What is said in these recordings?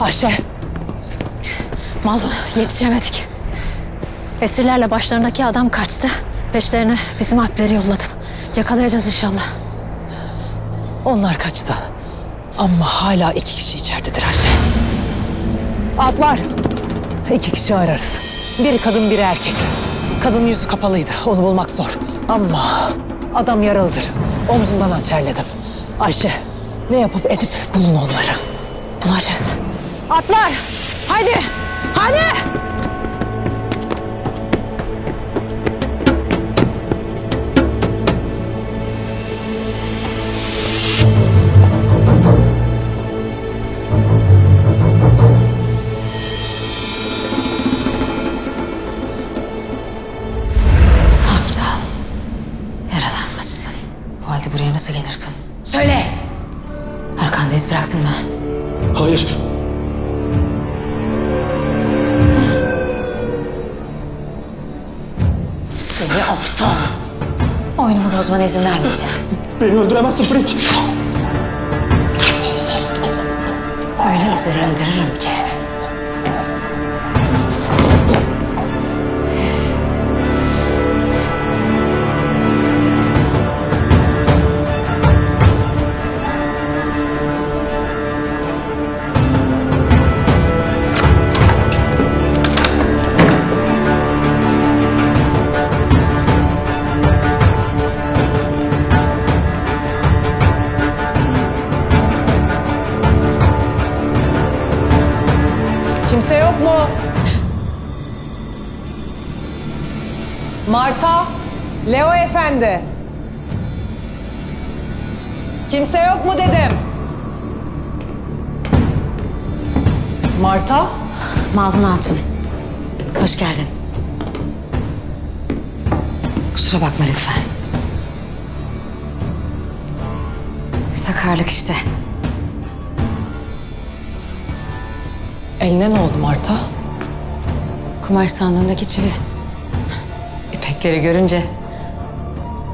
Ayşe. Mal yetişemedik. Esirlerle başlarındaki adam kaçtı. Peşlerine bizim alpleri yolladım. Yakalayacağız inşallah. Onlar kaçtı. Ama hala iki kişi içeridedir Ayşe. Atlar. İki kişi ararız. Biri kadın biri erkek. Kadın yüzü kapalıydı. Onu bulmak zor. Ama adam yaralıdır. Omzundan hançerledim. Ayşe ne yapıp edip bulun onları. Bulacağız. Atlar! Hadi! Hadi! Aptal. Yaralanmışsın. Bu halde buraya nasıl gelirsin? Söyle. Arkanda iz bıraktın mı? Hayır. Seni aptal. Oyunumu bozmana izin vermeyeceğim. Beni öldüremezsin Frank. Öyle üzeri öldürürüm ki. Kimse yok mu? Marta, Leo efendi. Kimse yok mu dedim. Marta? Malhun Hatun. Hoş geldin. Kusura bakma lütfen. Sakarlık işte. Eline ne oldu Marta? Kumaş sandığındaki çivi. İpekleri görünce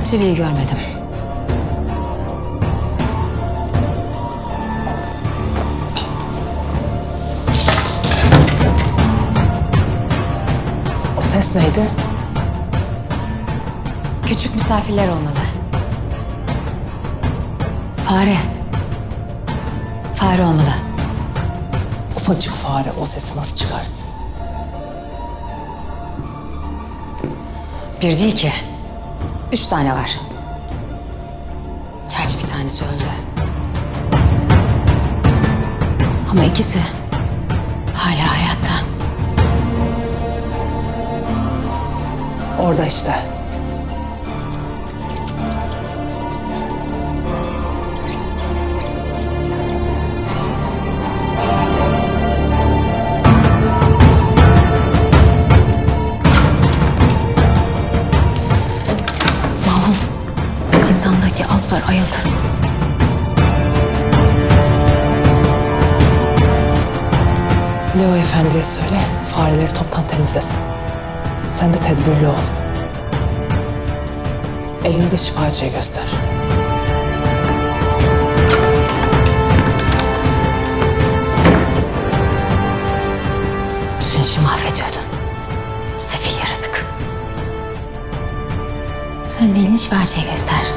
çiviyi görmedim. O ses neydi? Küçük misafirler olmalı. Fare. Fare olmalı. Ufacık fare o sesi nasıl çıkarsın? Bir değil ki. Üç tane var. Gerçi bir tanesi öldü. Ama ikisi hala hayatta. Orada işte. Leo efendiye söyle fareleri toptan temizlesin. Sen de tedbirli ol. Elini de şifacıya göster. Bütün işi mahvediyordun. Sefil yaratık. Sen de elini şifacıya göster.